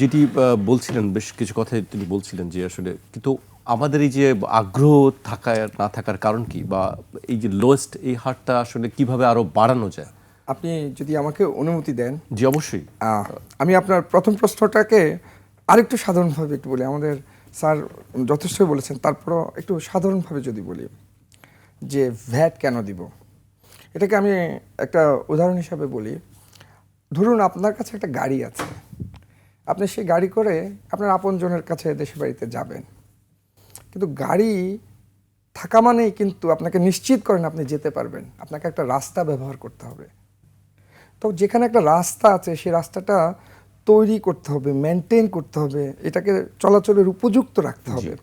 যেটি বলছিলেন বেশ কিছু কথাই তিনি বলছিলেন যে আসলে কিন্তু আমাদের এই যে আগ্রহ থাকার না থাকার কারণ কি? বা এই যে লোয়েস্ট এই হারটা আসলে কীভাবে আরও বাড়ানো যায়? আপনি যদি আমাকে অনুমতি দেন। জি অবশ্যই। আমি আপনার প্রথম প্রশ্নটাকে আরেকটু সাধারণভাবে একটু বলি। আমাদের স্যার যথেষ্টই বলেছেন তারপরও একটু সাধারণভাবে যদি বলি যে ভ্যাট কেন দিব? এটাকে আমি একটা উদাহরণ হিসাবে বলি। ধরুন আপনার কাছে একটা গাড়ি আছে। আপনি সেই গাড়ি করে আপনার আপনজনের কাছে দেশের বাড়িতে যাবেন। কিন্তু গাড়ি থাকা মানেই কিন্তু আপনাকে নিশ্চিত করেন আপনি যেতে পারবেন। আপনাকে একটা রাস্তা ব্যবহার করতে হবে। তো যেখানে একটা রাস্তা আছে সেই রাস্তাটা তৈরি করতে হবে মেনটেন করতে হবে এটাকে চলাচলের উপযুক্ত রাখতে হবে।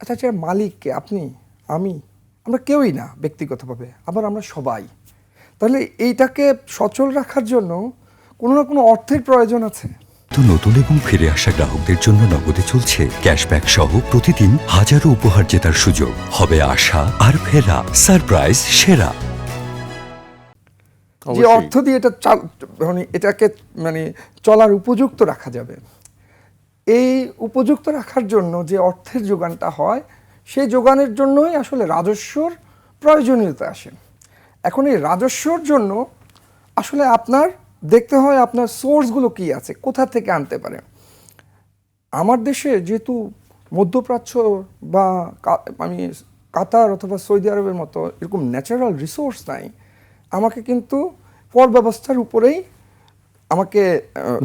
আচ্ছা আচ্ছা মালিককে আপনি আমি আমরা কেউই না ব্যক্তিগতভাবে আবার আমরা সবাই। তাহলে এইটাকে সচল রাখার জন্য কোনো না কোনো অর্থের প্রয়োজন আছে। নতুন এবং ফিরে আসা গ্রাহকদের জন্য নগদে চলছে। ক্যাশব্যাক সহ প্রতিদিন হাজারো উপহার জেতার সুযোগ। হবে আশা আর ফেরা। সারপ্রাইজ সেরা। যে অর্থ দিয়ে এটা মানে এটাকে মানে চলার উপযুক্ত রাখা যাবে। এই উপযুক্ত রাখার জন্য যে অর্থের যোগানটা হয় সেই যোগানের জন্যই আসলে রাজস্বর প্রয়োজনীয়তা আসে। এখন এই রাজস্বর জন্য আসলে আপনার দেখতে হয় আপনার সোর্সগুলো কি আছে কোথা থেকে আনতে পারে। আমার দেশে যেহেতু মধ্যপ্রাচ্য বা আমি কাতার অথবা সৌদি আরবের মতো এরকম ন্যাচারাল রিসোর্স নাই আমাকে কিন্তু কর ব্যবস্থার উপরেই আমাকে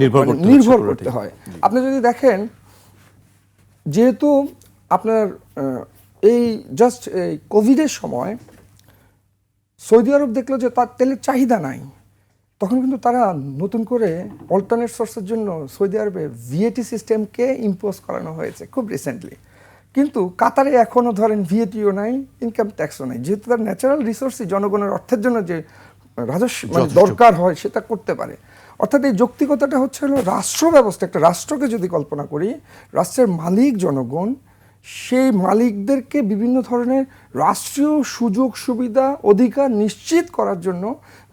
নির্ভর মানে করতে। হয় আপনি যদি দেখেন যেহেতু আপনার এই জাস্ট এই কোভিডের সময় সৌদি আরব দেখল যে তার তেলের চাহিদা নাই তখন কিন্তু তারা নতুন করে অল্টারনেট সোর্সের জন্য সৌদি আরবে ভিএটি সিস্টেমকে ইম্পোজ করানো হয়েছে খুব রিসেন্টলি কিন্তু কাতারে এখনও ধরেন ভিএটিও নাই ইনকাম ট্যাক্সও নাই। যেহেতু তার ন্যাচারাল রিসোর্সই জনগণের অর্থের জন্য যে রাজস্ব মানে দরকার হয় সেটা করতে পারে। অর্থাৎ এই যৌক্তিকতাটা হচ্ছে হলো রাষ্ট্র ব্যবস্থা একটা রাষ্ট্রকে যদি কল্পনা করি রাষ্ট্রের মালিক জনগণ সেই মালিকদেরকে বিভিন্ন ধরনের রাষ্ট্রীয় সুযোগ সুবিধা অধিকার নিশ্চিত করার জন্য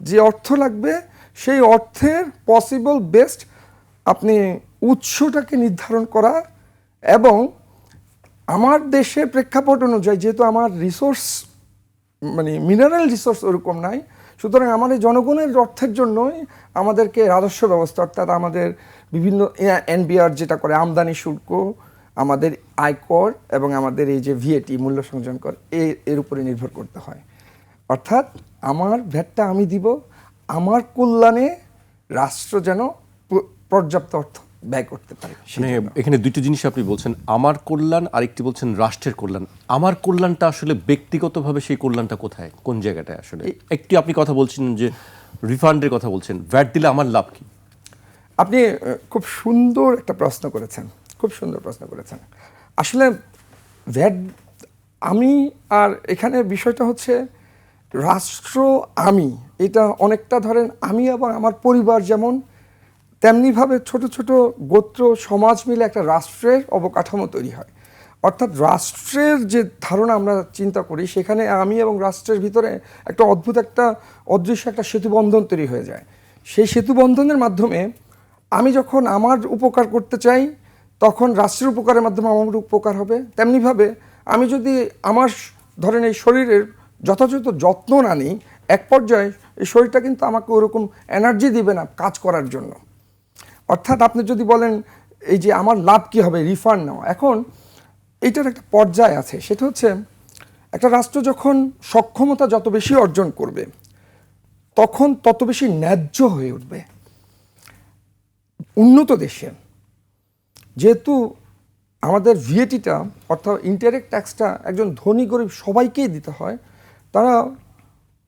যে অর্থ লাগবে সেই অর্থের পসিবল বেস্ট আপনি উৎসটাকে নির্ধারণ করা এবং আমার দেশের প্রেক্ষাপট অনুযায়ী, যেহেতু আমার রিসোর্স মানে মিনারেল রিসোর্স ওরকম নাই, সুতরাং আমাদের জনগণের অর্থের জন্যই আমাদেরকে রাজস্ব ব্যবস্থা, অর্থাৎ আমাদের বিভিন্ন এনবিআর যেটা করে আমদানি শুল্ক, আমাদের আয়কর এবং আমাদের এই যে ভিএটি মূল্য সংযোজন কর এর উপরে নির্ভর করতে হয়। অর্থাৎ আমার ভ্যাটটা আমি দিব আমার কল্যাণে রাষ্ট্র যেন পর্যাপ্ত অর্থ ব্যয় করতে পারে। মানে এখানে দুইটি জিনিস আপনি বলছেন আমার কল্যাণ আরেকটি বলছেন রাষ্ট্রের কল্যাণ। আমার কল্যাণটা আসলে ব্যক্তিগতভাবে সেই কল্যাণটা কোথায়? কোন জায়গাটায় আসলে? একটি আপনি কথা বলছেন যে রিফান্ডের কথা বলছেন ভ্যাট দিলে আমার লাভ কি? আপনি খুব সুন্দর একটা প্রশ্ন করেছেন খুব সুন্দর প্রশ্ন করেছেন। আসলে ভ্যাট আমি আর এখানে বিষয়টা হচ্ছে রাষ্ট্র, আমি। এটা অনেকটা ধরেন আমি এবং আমার পরিবার যেমন, তেমনিভাবে ছোট ছোট গোত্র, সমাজ মিলে একটা রাষ্ট্রের অবকাঠামো তৈরি হয়। অর্থাৎ রাষ্ট্রের যে ধারণা আমরা চিন্তা করি, সেখানে আমি এবং রাষ্ট্রের ভিতরে একটা অদ্ভুত একটা, অদৃশ্য একটা সেতুবন্ধন তৈরি হয়ে যায়। সেই সেতুবন্ধনের মাধ্যমে আমি যখন আমার উপকার করতে চাই, তখন রাষ্ট্রের উপকারের মাধ্যমে আমার উপকার হবে। তেমনিভাবে আমি যদি আমার ধরেন এই শরীরের যথাযথ যত্ন না নিই, এক পর্যায়ে এই শরীরটা কিন্তু আমাকে ওরকম এনার্জি দিবে না কাজ করার জন্য। অর্থাৎ আপনি যদি বলেন, এই যে আমার লাভ কি হবে? রিফান্ড নেওয়া এখন এইটার একটা পর্যায় আছে। সেটা হচ্ছে, একটা রাষ্ট্র যখন সক্ষমতা যত বেশি অর্জন করবে, তখন তত বেশি ন্যায্য হয়ে উঠবে। উন্নত দেশে। যেহেতু আমাদের ভিএটিটা অর্থাৎ ইন্টারেক্ট ট্যাক্সটা একজন ধনী গরিব সবাইকেই দিতে হয় তারা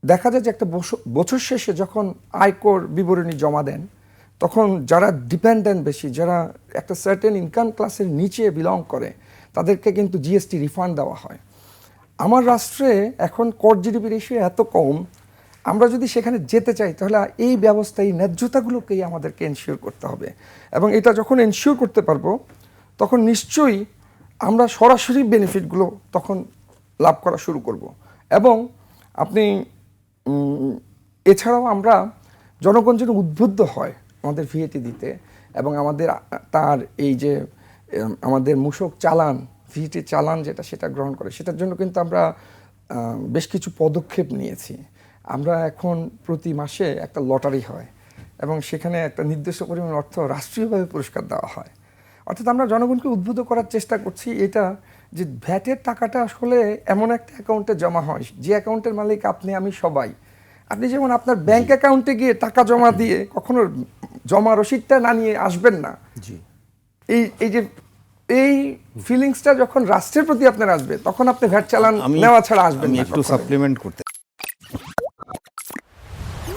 দেখা যায় যে একটা বছর শেষে যখন আয়কর বিবরণী জমা দেন, তখন যারা ডিপেন্ডেন্ট বেশি, যারা একটা সার্টেন ইনকাম ক্লাসের নিচে বিলং করে, তাদেরকে কিন্তু জিএসটি রিফান্ড দেওয়া হয়। আমার রাষ্ট্রে এখন কর জিডিপি রেশিও এত কম, আমরা যদি সেখানে যেতে চাই, তাহলে এই ব্যবস্থা এই ন্যায্যতাগুলোকেই আমাদেরকে এনশিওর করতে হবে। এবং এটা যখন এনশিওর করতে পারব, তখন নিশ্চয়ই আমরা সরাসরি বেনিফিটগুলো তখন লাভ করা শুরু করব। এবং আপনি এছাড়াও আমরা জনগণ যেন উদ্বুদ্ধ হয় আমাদের ভিএটি দিতে এবং আমাদের, তার এই যে আমাদের মূসক চালান ভিএটি চালান যেটা সেটা গ্রহণ করে, সেটার জন্য কিন্তু আমরা বেশ কিছু পদক্ষেপ নিয়েছি। আমরা এখন প্রতি মাসে একটা লটারি হয় এবং সেখানে একটা নির্দিষ্ট পরিমাণ অর্থ রাষ্ট্রীয়ভাবে পুরস্কার দেওয়া হয়। অর্থাৎ আমরা জনগণকে উদ্বুদ্ধ করার চেষ্টা করছি, এটা যে ভ্যাটের টাকাটা আসলে এমন একটা অ্যাকাউন্টে জমা হয় যে অ্যাকাউন্টের মালিক আপনি আমি সবাই। আপনি যেমন আপনার ব্যাংক অ্যাকাউন্টে গিয়ে টাকা জমা দিয়ে কখনো জমা রসিদটা না নিয়ে আসবেন না। জি। এই এই যে এই ফিলিংসটা যখন রাষ্ট্রের প্রতি আপনার আসবে তখন আপনি ভ্যাট চালান নেওয়া ছাড়া আসবেন না একটু সাপ্লিমেন্ট করতে